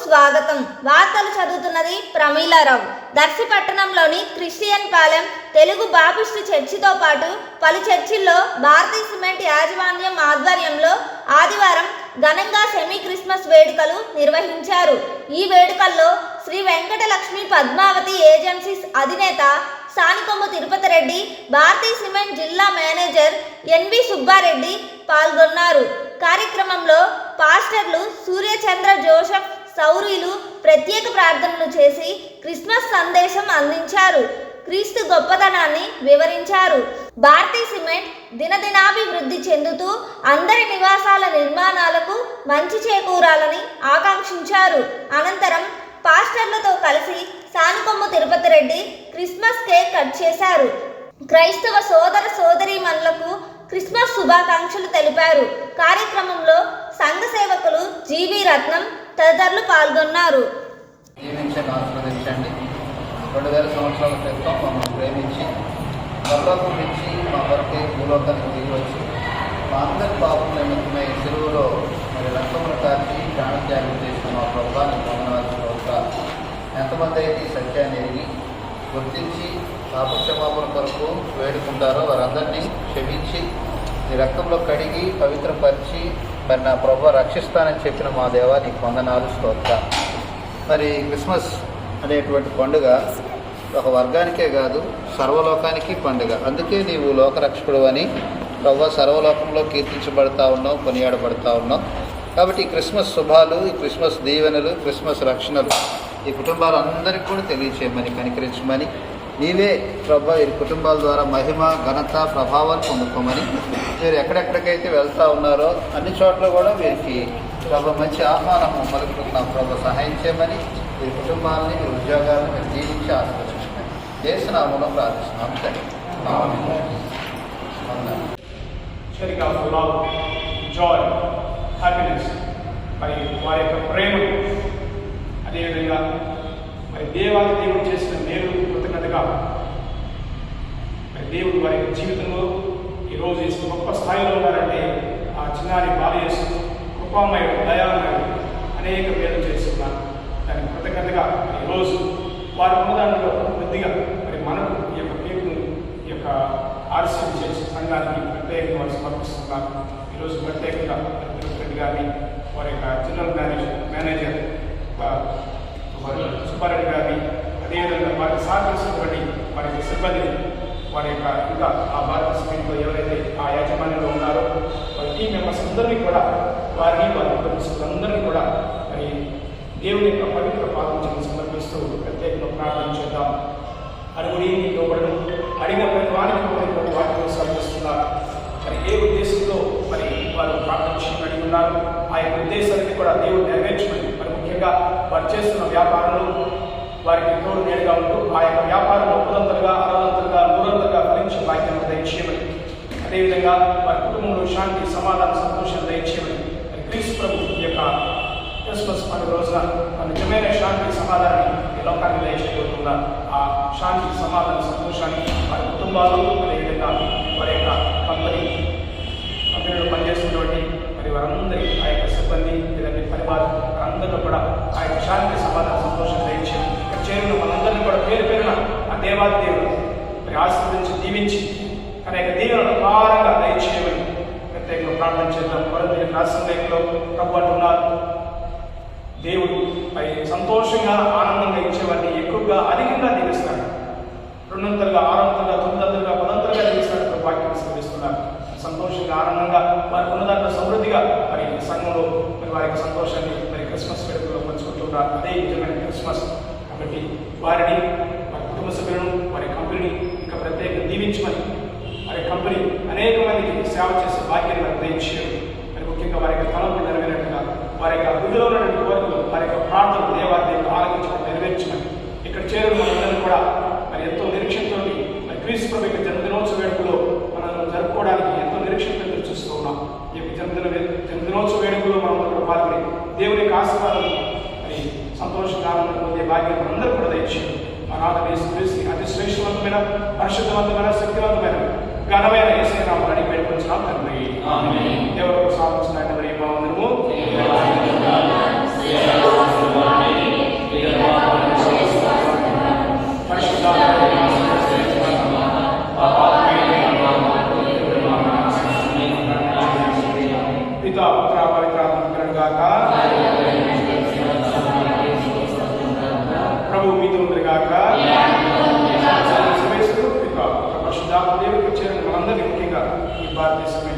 స్వాగతం. వార్తలు చదువుతున్నది ప్రమీలారావు. దర్శిపట్టణంలోని క్రిస్టియన్ పాలెం తెలుగు బాపిస్టు చర్చితో పాటు పలు చర్చిల్లో భారతీయ సిమెంట్ యాజమాన్యం ఆధ్వర్యంలో ఆదివారం ఘనంగా సెమీ క్రిస్మస్ వేడుకలు నిర్వహించారు. ఈ వేడుకల్లో శ్రీ వెంకటలక్ష్మి పద్మావతి ఏజెన్సీస్ అధినేత సానికొమ్ము తిరుపతి రెడ్డి భారతీయ సిమెంట్ జిల్లా మేనేజర్ ఎన్వి సుబ్బారెడ్డి పాల్గొన్నారు. కార్యక్రమంలో పాస్టర్లు సూర్యచంద్ర జోసెఫ్ సౌరీలు ప్రత్యేక ప్రార్థనలు చేసి క్రిస్మస్ సందేశం అందించారు. క్రీస్తు గొప్పతనాన్ని వివరించారు. భారతీ సిమెంట్ దినదినాభివృద్ధి చెందుతూ అందరి నివాసాల నిర్మాణాలకు మంచి చేకూరాలని ఆకాంక్షించారు. అనంతరం పాస్టర్లతో కలిసి Sanukommu Tirupati Reddy Christmas cake cut చేశారు. క్రైస్తవ సోదర సోదరీమణులకు క్రిస్మస్ శుభాకాంక్షలు తెలిపారు. కార్యక్రమంలో సంఘ సేవకులు జీవి రత్నం తదితరులు పాల్గొన్నారు. రెండు వేల సంవత్సరాల క్రితం మమ్మల్ని ప్రేమించి పరలోకం నుంచి మా వరకే భూలోకానికి దిగి వచ్చి మా అందరి పాపం నిమిత్తమై చెరువులో మరి రక్తములు కాచి ప్రాణత్యాగం చేసిన మా ప్రభుత్వాన్ని పొందవలసిన ఒక ఎంతమంది అయితే ఈ సత్యాన్ని ఎరిగి గుర్తించి పాపక్షమాపణ కొరకు వేడుకుంటారో వారందరినీ క్షమించి ఈ రక్తంలో కడిగి పవిత్రపరిచి మరి నా ప్రభు రక్షిస్తానని చెప్పిన మా దేవా నీకు వందనాలు స్తోత్ర మరి క్రిస్మస్ అనేటువంటి పండుగ ఒక వర్గానికే కాదు సర్వలోకానికి పండుగ. అందుకే నీవు లోకరక్షకుడు అని ప్రభు సర్వలోకంలో కీర్తించబడతా ఉన్నావు కొనియాడబడతా ఉన్నావు. కాబట్టి ఈ క్రిస్మస్ శుభాలు ఈ క్రిస్మస్ దీవెనలు క్రిస్మస్ రక్షణలు ఈ కుటుంబాలందరికీ కూడా తెలియచేయమని కనికరించమని నీవే ప్రభా ఈ కుటుంబాల ద్వారా మహిమ ఘనత ప్రభావాలు పొందుకోమని మీరు ఎక్కడెక్కడికైతే వెళ్తా ఉన్నారో అన్ని చోట్ల కూడా వీరికి ప్రభా మంచి ఆహ్వానం పలుకుతున్న ప్రభా సహాయం చేయమని ఈ కుటుంబాలని మీ ఉద్యోగాలను మీరు జీవించి ఆస్వాదించమని చేసినామలో ప్రార్థిస్తున్నాం తండ్రి. ఆమేన్. వందనాలు. మరి వారి యొక్క ప్రేమ అదేవిధంగా మరి దేవాది దేవుడు చేసిన మేలు కృతజ్ఞతగా మరి దేవుడు వారి జీవితంలో ఈరోజు ఈ గొప్ప స్థాయిలో ఉన్నారంటే ఆ చిన్నారి బాలయేసు కృపామయుడు దయామయుడు అనేక పేర్లు చేస్తున్నారు. దాని కృతజ్ఞతగా ఈరోజు వారి ఉన్నదాంట్లో కొద్దిగా మరి మనకు ఈ యొక్క కేకును ఈ యొక్క ఆలస్యం చేసి సంఘానికి ప్రత్యేకంగా వారు సమర్పిస్తున్నారు. ఈరోజు ప్రత్యేకంగా తిరుపతి గారిని వారి యొక్క జనరల్ మేనేజర్ మేనేజర్ వారి సుబ్బారెడ్డి గారిని అదేవిధంగా వారికి సహకరిస్తున్నటువంటి వారి యొక్క సిబ్బంది వారి యొక్క ఇంకా ఆ భారత స్పీడ్లో ఎవరైతే ఆ యాజమాన్యంలో ఉన్నారో వారి టీం మెంబర్స్ అందరినీ కూడా వారిని వారి కుటుంబస్తులందరినీ కూడా మరి దేవుని యొక్క పవిత్ర పాదం సమర్పిస్తూ ప్రత్యేకంగా ప్రార్థన చేద్దాం. అడుగుడి ఇవ్వబడడం అడిగిన ప్రతి వారికి ఒకరికొకరు వాటిని సమర్పిస్తున్నారు మరి ఏ ఉద్దేశంతో మరి వారు ప్రార్థించడం అడిగి ఉన్నారు? ఆ యొక్క ఉద్దేశాన్ని కూడా దేవుడు నెరవేర్చుకుని మరి ముఖ్యంగా వారు చేస్తున్న వ్యాపారంలో వారికి తోడు నేడుగా ఉంటూ ఆ యొక్క వ్యాపారంలో పురంతలుగా అరవంతలుగా నూరంతలుగా ఫలించి భాగ్యం దయచేయమని. అదేవిధంగా వారి కుటుంబంలో శాంతి సమాధానం సంతోషం దయచేయమని. క్రీస్తు ప్రభు ఈ యొక్క క్రిస్మస్ పండుగ రోజున మన నిజమైన శాంతి సమాధానాన్ని ఈ లోకాన్ని దయచేయబోతున్నారు ఆ శాంతి సమాధాన సంతోషాన్ని వారి కుటుంబాలు అదేవిధంగా వారి యొక్క కంపెనీ కంపెనీలో పనిచేస్తున్నటువంటి మరి వారందరి ఆ యొక్క సిబ్బంది లేదంటే పరివారం వారందరిలో కూడా ఆ యొక్క శాంతి సమాధాన సంతోషం దయచేసి ఇక్కడ చేరిన మనందరినీ కూడా పేరు పేరున ఆ దేవాది దేవుడు. మరి ఆశీర్వదించి దీవించి తన యొక్క దీవెనను అపారంగా దయచేయమని ప్రత్యేకంగా ప్రార్థన చేద్దాం. కొరంత రాష్ట్ర లేఖలో ప్రభు అంటున్నారు. దేవుడు మరి సంతోషంగా ఆనందంగా ఇచ్చేవాడిని ఎక్కువగా అధికంగా దీవిస్తాడు. రెండంతలుగా ఆరంతలుగా తొమ్మిదంతలుగా పదంతలుగా దీవిస్తాడు వాక్యం స్మరిస్తున్నారు సంతోషంగా ఆనందంగా వారి ఉన్నదాంట్లో సమృద్ధిగా మరి సంఘంలో మరి వారి సంతోషాన్ని మరి క్రిస్మస్ వేడుకలో పంచుకుంటున్నారు అదే నిజమైన క్రిస్మస్. కాబట్టి వారిని కుటుంబ సభ్యులను వారి కంపెనీని ఇక ప్రత్యేకంగా దీవించమని వారి కంపెనీ అనేక మందికి సేవ చేసే భాగ్యాన్ని వారికి దయచేయడం మరి ముఖ్యంగా వారి యొక్క తలంపు నెరవేరినట్టుగా వారి యొక్క అభివృద్ధిలో ఉన్నటువంటి కోరికలు వారి యొక్క ప్రార్థన దేవాన్ని ఆలోచించడం నెరవేర్చమని ఇక్కడ చేరిన మనందరం కూడా మరి ఎంతో నిరీక్షణతో మరి క్రీస్తు ప్రభు యొక్క జన్మదినోత్సవ వేడుకలో మనం జరుపుకోవడానికి ఎంతో నిరీక్షణతో చూస్తూ ఉన్నాం. ఈ యొక్క జన్మదిన జన్మదినోత్సవ వేడుకలో మనం పాల్గొని దేవుని యొక్క ఆశీర్వాదం మరి సంతోషంగా పొందే భాగ్యం అందరూ కూడా దయచేయండి. నాథ క్రీస్తు అతి శ్రేష్టవంతమైన పరిశుద్ధవంతమైన శక్తివంతమైన ఘనమైన ఏసే నామని అడిగి పెట్టుకుంటున్నాం తండ్రి. ఎవరు సాధించిన about this